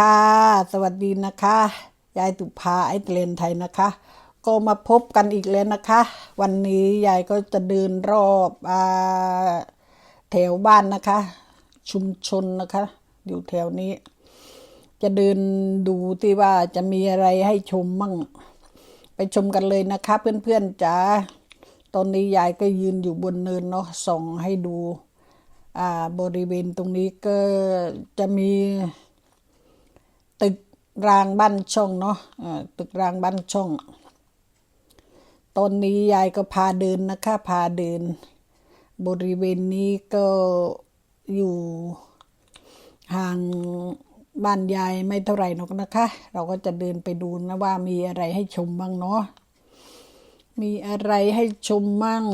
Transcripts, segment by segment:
ค่ะ สวัสดีนะคะ ยายตุภาไอเทเลนไทยนะคะ ก็มาพบกันอีกแล้วนะคะ วันนี้ยายก็จะเดินรอบอาแถวบ้านนะคะ ชุมชนนะคะ อยู่แถวนี้ จะเดินดูที่ว่าจะมีอะไรให้ชมมั่ง ไปชมกันเลยนะคะ เพื่อนๆจ๋าตอนนี้ยายก็ยืนอยู่บนเนินเนาะส่องให้ดู อ่าบริเวณตรงนี้ก็จะมี รางบ้านช่องเนาะตึกรางบ้านช่อง ตอนนี้ยายก็พาเดินนะคะ พาเดิน บริเวณนี้ก็อยู่ห่างบ้านยายไม่เท่าไหร่หรอกนะคะ เราก็จะเดินไปดูนะว่ามีอะไรให้ชมบ้างเนาะ มีอะไรให้ชมมั่ง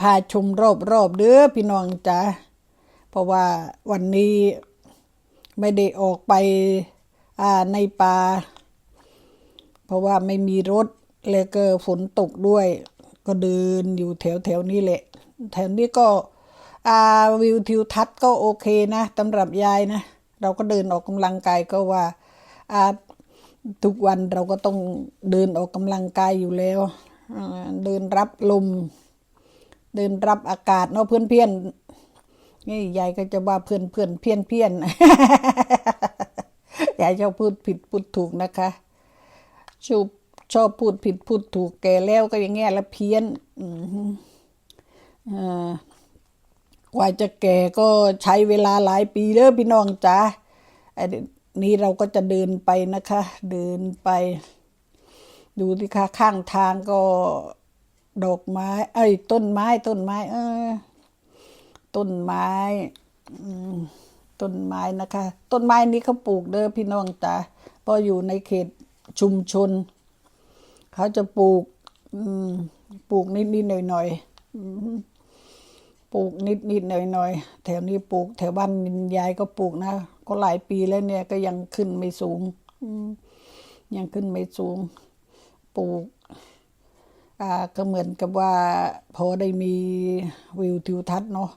พาชมรอบๆเด้อพี่น้องจ้ะเพราะว่าวันนี้ไม่ได้ออกไป ในป่าเพราะว่าไม่มีรถแล้วก็ฝนตกด้วย ก็เดินอยู่แถวแถวนี้แหละ แถวนี้ก็วิวทิวทัศน์ก็โอเคนะสำหรับยายนะ เราก็เดินออกกำลังกายก็ว่าทุกวันเราก็ต้องเดินออกกำลังกายอยู่แล้วเดินรับลม เดินรับอากาศเนาะเพื่อนเพื่อนนี่ยายก็จะว่าเพื่อนเพื่อนเพี้ยนเพี้ยนายชอบพูดผิดพูดถูกนะคะชอบชอบพูดผิดพูดถูกแก่แล้วก็อย่างเงี้ยแล้วเพี้ยนอ่ากว่าจะแก่ก็ใช้เวลาหลายปีเด้อพี่น้องจ๋าไอ้นี้เราก็จะเดินไปนะคะ เดินไป ดูที่ค่ะข้างทางก็ดอกไม้ เอ้ย ต้นไม้ต้นไม้ เออ ต้นไม้ อืม ต้นไม้นะคะ ต้นไม้นี้เขาปลูกเด้อพี่น้องจ๋าพราะอยู่ในเขตชุมชน เขาจะปลูกปลูกนิดนิดหน่อยหน่อยปลูกนิดนิดหน่อยหน่อยแถวนี้ปลูก แถวบ้านยายก็ปลูกนะ ก็หลายปีแล้วเนี่ยก็ยังขึ้นไม่สูงยังขึ้นไม่สูง ปลูก ก็เหมือนกับว่าพอได้มีวิวทิวทัศน์เนาะ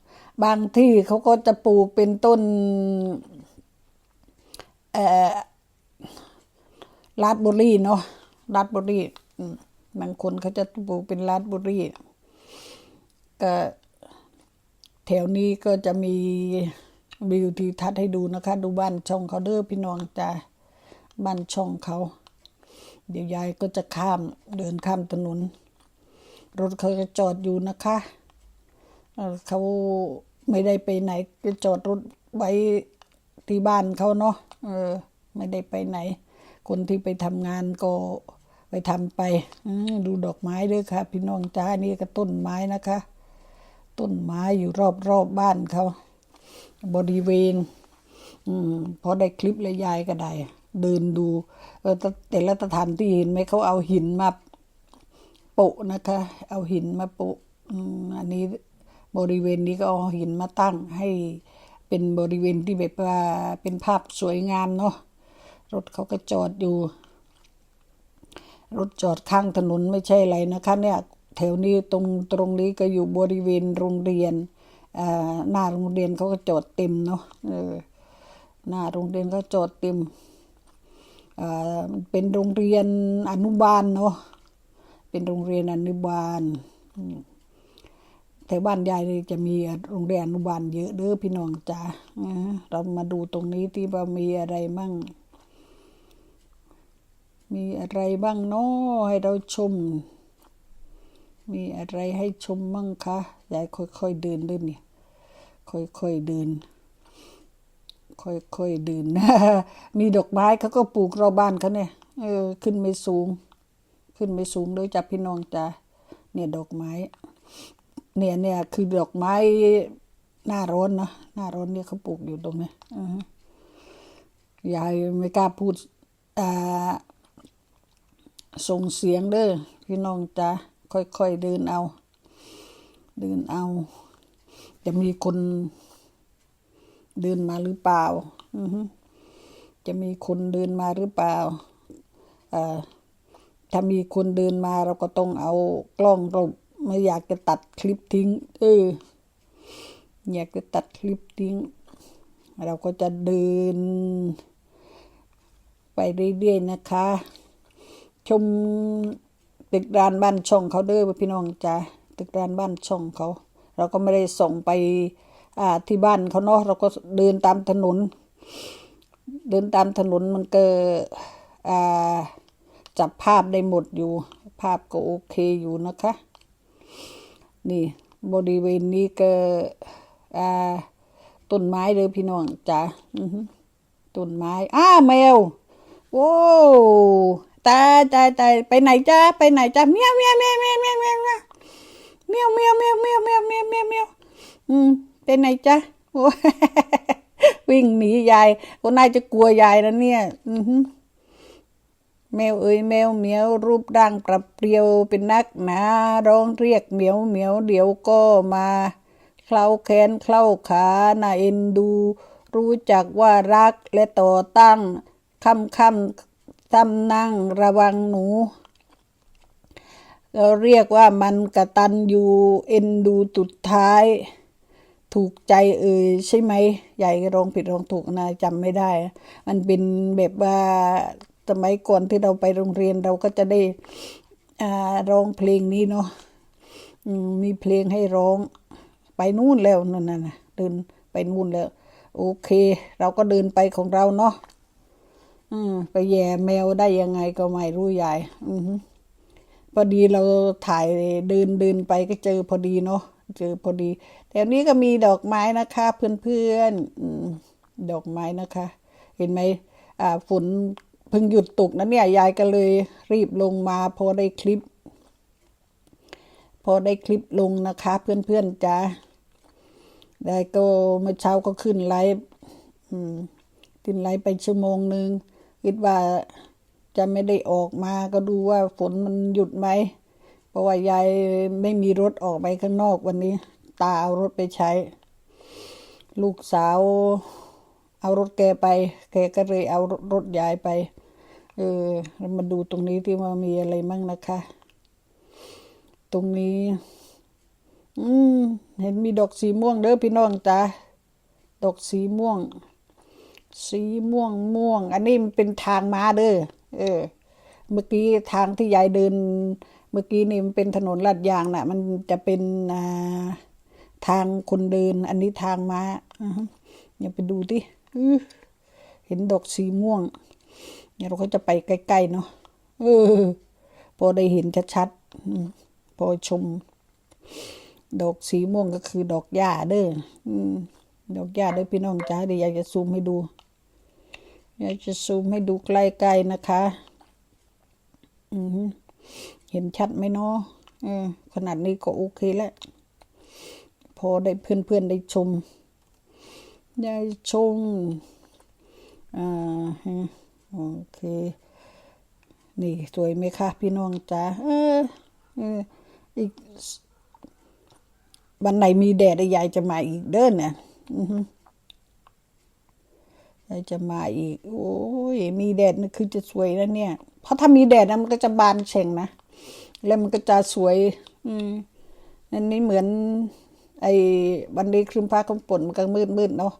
บางที่เขาก็จะปลูกเป็นต้นลาดบอร์รี่เนาะลาดบอร์รี่อืมบางคนเขาจะปลูกเป็นลาดบอร์รี่ก็แถวนี้ก็จะมีวิวทิวทัศน์ให้ดูนะคะ ดูบ้านช่องเขาเด้อพี่น้องจ้าบ้านช่องเขา เดี๋ยวยายก็จะข้ามเดินข้ามถนน รถเขาจะจอดอยู่นะคะเขาไม่ได้ไปไหนก็จอดรถไว้ที่บ้านเขาเนาะเออ ไม่ได้ไปไหน คนที่ไปทำงานก็ไปทำไปดูดอกไม้ด้วยค่ะ พี่น้องจ้านี่ก็ต้นไม้นะคะ ต้นไม้อยู่รอบรอบบ้านเขาบริเวณ อืมพอได้คลิปเลยยายก็ได้เดินดู เออแต่ละสถานที่เห็นไหมเขาเอาหินมา ปะนะคะ เอาหินมาโปะอันนี้บริเวณนี้ก็เอาหินมาตั้งให้เป็นบริเวณที่แบบว่าเป็นภาพสวยงามเนาะรถเขาก็จอดอยู่ รถจอดข้างถนนไม่ใช่อะไรนะคะเนี่ยแถวนี้ตรงตรงนี้ก็อยู่บริเวณโรงเรียนหน้าโรงเรียนเขาก็จอดเต็มเนาะหน้าโรงเรียนก็จอดเต็มเป็นโรงเรียนอนุบาลเนาะ เป็นโรงเรียนอนุบาลแต่บ้านยายจะมีโรงเรียนอนุบาลเยอะเด้อพี่น้องจ้าเรามาดูตรงนี้ที่ว่ามีอะไรมั่ง มีอะไรบ้างเนาะให้เราชม มีอะไรให้ชมมั่งคะยายค่อยๆเดินเด้วยเนี่ย ค่อยๆเดิน ค่อยๆเดินมีดอกไม้เขาก็ปลูกรอบบ้านเขาเนี่ยเออขึ้นไม่สูง ขึ้นไม่สูงโดยจับพี่น้องจ้าเนี่ยดอกไม้ เนี่ยเนี่ยคือดอกไม้หน้าร้อนเนาะหน้าร้อนเนี่ยเขาปลูกอยู่ตรงนี้อยายไม่กล้าพูดอ่าส่งเสียงเด้อพี่น้องจ้าค่อยๆเดินเอา เดินเอา จะมีคนเดินมาหรือเปล่า อือจะมีคนเดินมาหรือเปล่าอ่า ถ้ามีคนเดินมาเราก็ต้องเอากล้องเราไม่อยากจะตัดคลิปทิ้ง เออ อยากจะตัดคลิปทิ้ง เราก็จะเดิน ไปเรื่อยๆนะคะ ชมตึกรานบ้านช่องเขาเด้อพี่น้องจ้าตึกรานบ้านช่องเขา เราก็ไม่ได้ส่งไป อ่าที่บ้านเขาเนาะเราก็เดินตามถนน เดินตามถนนมันเก็อ่า จับภาพได้หมดอยู่ ภาพก็โอเคอยู่นะคะ นี่บริเวณนี้ก็ต้นไม้เลยพี่น้องจ้าต้นไม้ อ้าแมวโว้ตายตายตายไปไหนจ้าไปไหนจ้าเมียวเมียวเมียวเมียวเมียวเมียวเมียวเมียวเมียวเมียวเมียวเมียวเมียวเมียวอืมไปไหนจ้าวิ่งหนียายก็น่าจะกลัวยายนะเนี่ย อือ แมวเอ้ยแมวเหมียวรูปร่างปรับเปรียวเป็นนักหนาร้องเรียกเหมียวเหมียวเดี๋ยวก็มาเคล้าแขนเคล้าขาน่าเอ็นดู รู้จักว่ารักและต่อตั้งคำคำทำนั่งระวังหนูเราเรียกว่ามันกระตันอยู่เอ็นดูตุดท้าย ถูกใจเอ่ยใช่ไหม ใหญ่ร้องผิดร้องถูกนะจำไม่ได้ มันเป็นแบบว่า สมัยก่อนที่เราไปโรงเรียนเราก็จะได้ร้องเพลงนี้เนาะมีเพลงให้ร้อง ไปนู่นแล้วนั่นน่ะเดินไปนู่นแล้ว โอเค เราก็เดินไปของเราเนาะอืมไปแย่แมวได้ยังไงก็ไม่รู้ยาย อือพอดีเราถ่ายเดินเดินไปก็เจอพอดีเนาะเจอพอดีแถวนี้ก็มีดอกไม้นะคะ เพื่อนๆอืมดอกไม้นะคะ เห็นไหมอ่าฝน เพิ่งหยุดตกนะเนี่ย ยายก็เลยรีบลงมาพอได้คลิป พอได้คลิปลงนะคะ เพื่อนๆจ้าได้ก็เมื่อเช้าก็ขึ้นไลฟ์อืมขึ้นไลฟ์ไปชั่วโมงหนึ่งคิดว่าจะไม่ได้ออกมาก็ดูว่าฝนมันหยุดไหม เพราะว่ายายไม่มีรถออกไปข้างนอกวันนี้ ตาเอารถไปใช้ ลูกสาวเอารถแกไป แกก็เลยเอารถยายไป เออเรามาดูตรงนี้ที่ว่ามีอะไรมั่งนะคะ ตรงนี้ อืม เห็นมีดอกสีม่วงเด้อพี่น้องจ้าดอกสีม่วง สีม่วงม่วง อันนี้มันเป็นทางม้าเด้อเออ เมื่อกี้ทางที่ยายเดิน เมื่อกี้นี่มันเป็นถนนลาดยางน่ะ มันจะเป็นอ่าทางคนเดิน อันนี้ทางม้าอย่าไปดูดิเห็นดอกสีม่วง เนี่ยเราก็จะไปใกล้ๆเนาะเออพอได้เห็นชัดๆพอชม ดอกสีม่วงก็คือดอกหญ้าเด้อดอกหญ้าเด้อพี่น้องจ้าเดี๋ยวอยากจะซูมให้ดู อยากจะซูมให้ดูใกล้ๆนะคะ อืเห็นชัดไหมเนาะออขนาดนี้ก็โอเคแล้ว พอได้เพื่อนๆได้ชม ได้ชม อ่าฮะ โอเค นี่สวยไหมคะพี่น้องจ้าเออเอออีกวันไหนมีแดดยายจะมาอีกเด้อเนี่ยยายจะมาอีก โอ้ยมีแดดนี่คือจะสวยแล้วเนี่ย เพราะถ้ามีแดดนะมันก็จะบานเฉ่งนะแล้วมันก็จะสวย อืมอันนี้เหมือน ไอ้วันนี้ครึ้มฟ้าครึมฝนมันก็มืดมืดๆเนาะ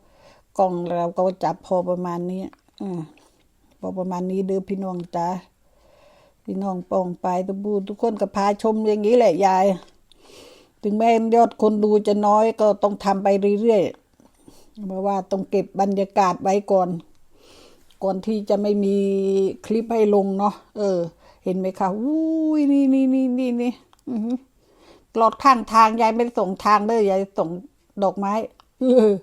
กล้องเราก็จับพอประมาณนี้อืม พอประมาณนี้เด้อพี่น้องจ้าพี่น้องปองไปตะบูทุกคนก็พาชมอย่างนี้แหละยาย ถึงแม้ยอดคนดูจะน้อยก็ต้องทำไปเรื่อยๆเพราะว่าต้องเก็บบรรยากาศไว้ก่อน ก่อนที่จะไม่มีคลิปให้ลงเนาะเออ เห็นไหมคะอุ้ยนี่นี่นี่นี่นี่อือหือตลอดข้างทางยายไม่ส่งทางเลยยายส่งดอกไม้เออ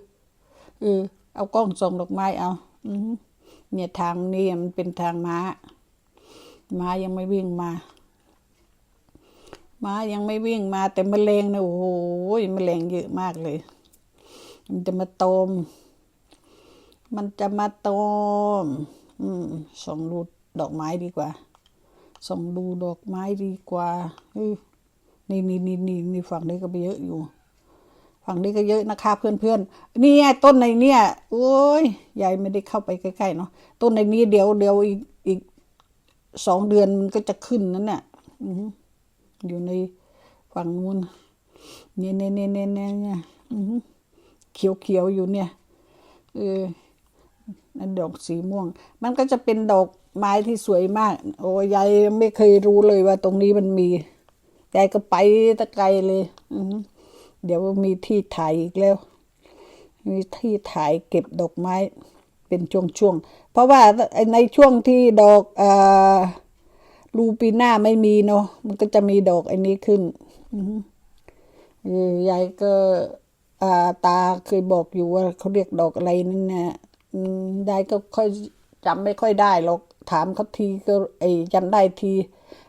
เออเอากล้องส่งดอกไม้เอา อือ เนี่ยทางนี้มันเป็นทางม้า ม้ายังไม่วิ่งมา ม้ายังไม่วิ่งมา แต่แมลงเนี่ยโอ้โหแมลงเยอะมากเลย มันจะมาตม มันจะมาตม อืมส่องดูดอกไม้ดีกว่า ส่องดูดอกไม้ดีกว่าเออนี่นี่นี่นี่ฝั่งนี้ก็ไปเยอะอยู่ ฝั่งนี้ก็เยอะนะคะเพื่อนๆนี่ไงต้นในเนี่ยโอ้ยยายไม่ได้เข้าไปใกล้ๆเนาะต้นในนี้เดี๋ยวเดี๋ยวอีกอีกสองเดือนมันก็จะขึ้นนั่นแหละอยู่ในฝั่งนู้นเนี่ยเนี่ยเนี่ยเนี่ยเนี่ยเนเขียวเขียวอยู่เนี่ยเออนั่นดอกสีม่วง มันก็จะเป็นดอกไม้ที่สวยมาก โอ้ยายไม่เคยรู้เลยว่าตรงนี้มันมียายก็ไปตะไกลเลย อือ เดี๋ยวมีที่ถ่ายอีกแล้ว มีที่ถ่ายเก็บดอกไม้เป็นช่วงๆ เพราะว่าในช่วงที่ดอกอลูปีหน้าไม่มีเนาะ มันก็จะมีดอกอ้นี้ขึ้นยายก็าตาเคยบอกอยู่ว่าเขาเรียกดอกอะไรนั่นนะยายก็ค่อยจำไม่ค่อยได้หรอก ถามเขาทีก็ไอ้จำได้ที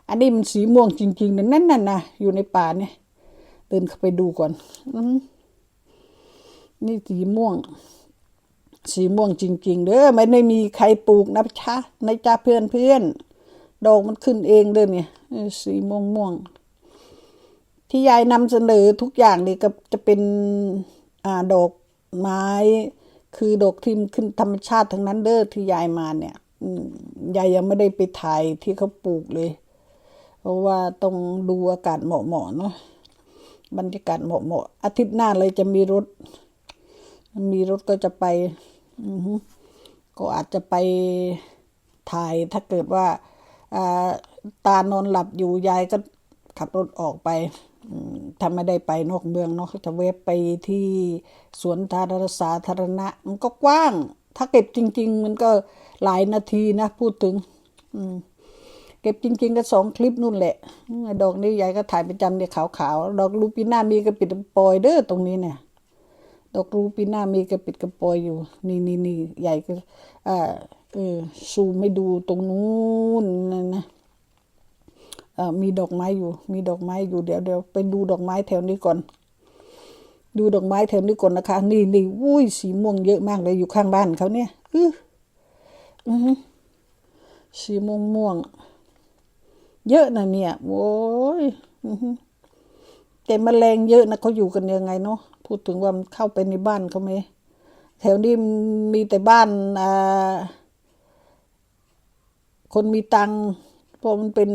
อันนี้มันสีม่วงจริงๆนะนั่นน่ะนะอยู่ในป่าเนี่ย เดินเข้าไปดูก่อนอนี่สีม่วง สีม่วงจริง ๆเด้อไม่ได้มีใครปลูกนะชะในจ้าเพื่อนเพื่อนดอกมันขึ้นเองเด้อเนี่ยสีม่วงม่วงที่ยายนำเสนอทุกอย่างนี่ก็จะเป็นอ่าดอกไม้ คือดอกที่มันขึ้นธรรมชาติทั้งนั้นเด้อที่ยายมาเนี่ยยายยังไม่ได้ไปถ่ายที่เขาปลูกเลย เพราะว่าต้องดูอากาศเหมาะๆเนาะ บรรยากาศเหมาะๆอาทิตย์หน้าเลยจะมีรถ มีรถก็จะไปก็อาจจะไปถ่ายถ้าเกิดว่าอ่าตานอนหลับอยู่ยายก็ขับรถออกไปถ้าไม่ได้ไปนอกเมืองเนาะจะเวบไปที่สวนสาธารณสาธารณะ มันก็กว้าง ถ้าเก็บจริง ๆ มันก็หลายนาทีนะ พูดถึง อืม ก็บจริงๆก็สองคลิปนู่นแหละ ดอกนี้ยายก็ถ่ายประจำเนี่ยขาวๆ ดอกลูปิน่ามีกระปิดกระปอยเด้อตรงนี้เนี่ย ดอกรูปีหน้ามีกระปิดกระปอยอยู่ นี่นี่นี่ใหญ่ก็อ่าเออซูมไม่ดูตรงนู้นนะนะเออมีดอกไม้อยู่ มีดอกไม้อยู่เดี๋ยวเดี๋ยวไปดูดอกไม้แถวนี้ก่อน ดูดอกไม้แถวนี้ก่อนนะคะ นี่นี่วุ้ยสีม่วงเยอะมากเลยอยู่ข้างบ้านเขาเนี่ย อืออือสีม่วงม่วง เยอะนะเนี่ยโว้ยแต่แมลงเยอะนะเขาอยู่กันยังไงเนาะพูดถึงว่ามันเข้าไปในบ้านเขาไหมแถวนี้มันมีแต่บ้านอ่าคนมีตังเพราะมันเป็น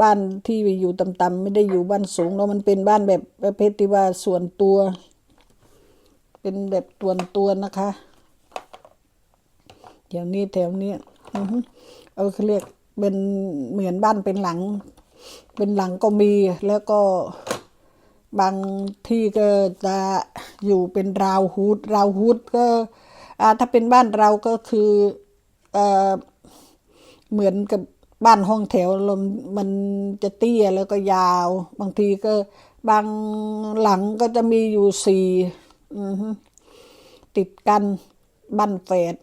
บ้านที่อยู่ต่ำๆไม่ได้อยู่บ้านสูงเนาะมันเป็นบ้านแบบประเภทที่ว่าส่วนตัว เป็นแบบตัวตัวนะคะแถวนี้แถวนี้เอาเขาเรียก เป็นเหมือนบ้านเป็นหลัง เป็นหลังก็มีแล้วก็บางที่ก็จะอยู่เป็นราวฮูดราวฮูดก็ถ้าเป็นบ้านเราก็คือเอเหมือนกับบ้านห้องแถวลมมันจะเตี้ยแล้วก็ยาว บางทีก็บางหลังก็จะมีอยู่สี่ติดกันบ้านแฝด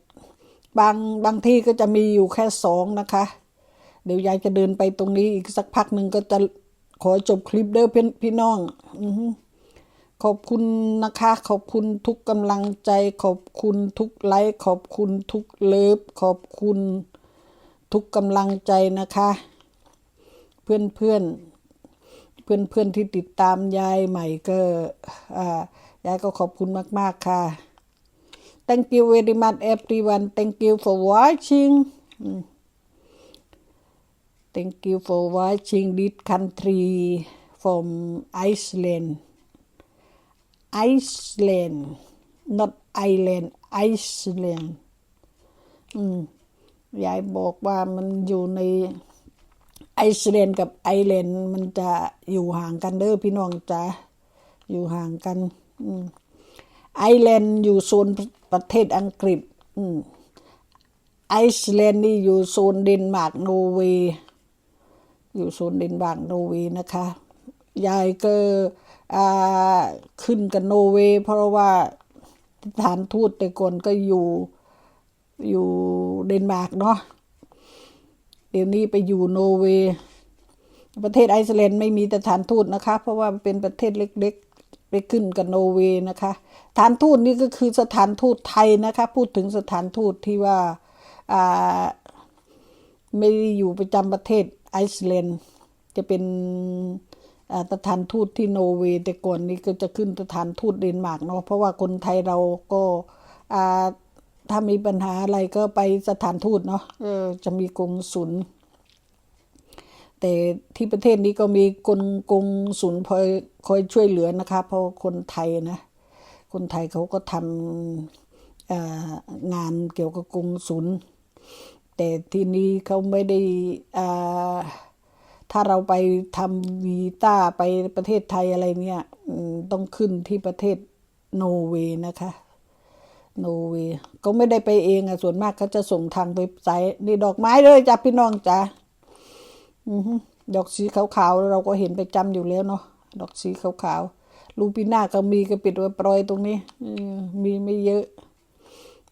บางบางที่ก็จะมีอยู่แค่สองนะคะ เดี๋ยวยายจะเดินไปตรงนี้อีกสักพักหนึ่งก็จะขอจบคลิปเด้อพี่พี่น้องอขอบคุณนะคะ ขอบคุณทุกกำลังใจ ขอบคุณทุกไลค์ขอบคุณทุกเลิฟขอบคุณทุกกำลังใจนะคะ เพื่อนเพื่อนเพื่อนเพื่อนที่ติดตามยายใหม่ก็อ่ายายก็ขอบคุณมาก ๆ ค่ะ thank you very much everyone thank you for watching Thank you for watching this country from Iceland. Iceland, not Ireland, Iceland. อืมยายบอกว่ามันอยู่ในไอซ์แลนด์กับไอร์แลนด์มันจะอยู่ห่างกันเด้อพี่น้องจ้ะอยู่ห่างกันไอร์แลนด์อยู่โซนประเทศอังกฤษอืมไอซ์แลนด์นี่อยู่โซนเดนมาร์กนอร์เวย์ อยู่โซนเดนมาร์กนเวย์นะคะ ยายก็อ่าขึ้นกับนเวย์เพราะว่าสถานทูตแต่ก่อนก็อยู่อยู่เดนมาร์กเนาะเดี๋ยวนี้ไปอยู่โนเวย์ประเทศไอซ์แลนด์ไม่มีสถานทูตนะคะ เพราะว่าเป็นประเทศเล็กๆ ไปขึ้นกับนเวย์นะคะสถานทูตนี่ก็คือสถานทูตไทยนะคะ พูดถึงสถานทูตที่ว่าไม่ได้อยู่ประจำประเทศ ซ์แลนด์จะเป็นอ่าสถานทูตที่โนเวย์แต่ก่อนนี้ก็จะขึ้นสถานทูตเดนมาร์กเนาะเพราะว่าคนไทยเราก็ถ้ามีปัญหาอะไรก็ไปสถานทูตเนาะจะมีกงสุลแต่ที่ประเทศนี้ก็มีกงกงสุลคอยคอยช่วยเหลือนะคะ เพราะคนไทยนะ คนไทยเขาก็ทำงานเกี่ยวกับกงสุล แต่ทีนี้เขาไม่ได้ถ้าเราไปทำวีต้าไปประเทศไทยอะไรเนี่ยต้องขึ้นที่ประเทศโนอร์เวย์นะคะโนอร์เวย์ก็ไม่ได้ไปเองอะส่วนมากเขาจะส่งทางเว็บไซต์ นี่ดอกไม้เลยจ้ะพี่น้องจ้ะดอกสีขาวๆเราก็เห็นไปจำอยู่แล้วเนาะดอกสีขาวๆลูปิน่าก็มีกระปิดไว้โปรยตรงนี้มีไม่เยอะ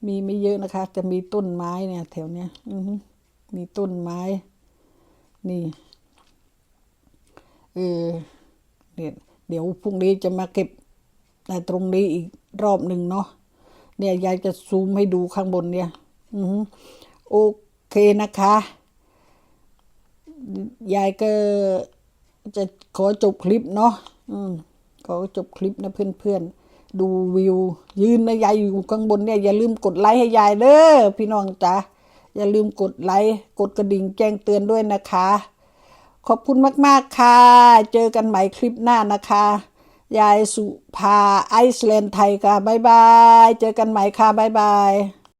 มีไม่เยอะนะคะ จะมีต้นไม้เนี่ย แถวเนี้ยอือฮึมีต้นไม้ นี่ เออเนี่ยเดี๋ยวพรุ่งนี้จะมาเก็บในตรงนี้อีกรอบหนึ่งเนาะเนี่ยยายจะซูมให้ดูข้างบนเนี่ย อือโอเคนะคะ ยายก็จะขอจบคลิปเนาะอืมขอจบคลิปนะเพื่อนๆ ดูวิว ยืนนะยายอยู่ข้างบนเนี่ยอย่าลืมกดไลค์ให้ยายเด้อพี่น้องจ๋าอย่าลืมกดไลค์กดกระดิ่งแจ้งเตือนด้วยนะคะ ขอบคุณมากๆค่ะ เจอกันใหม่คลิปหน้านะคะ ยายสุภาไอซ์แลนด์ไทยค่ะบ๊ายบาย เจอกันใหม่ค่ะบ๊ายบาย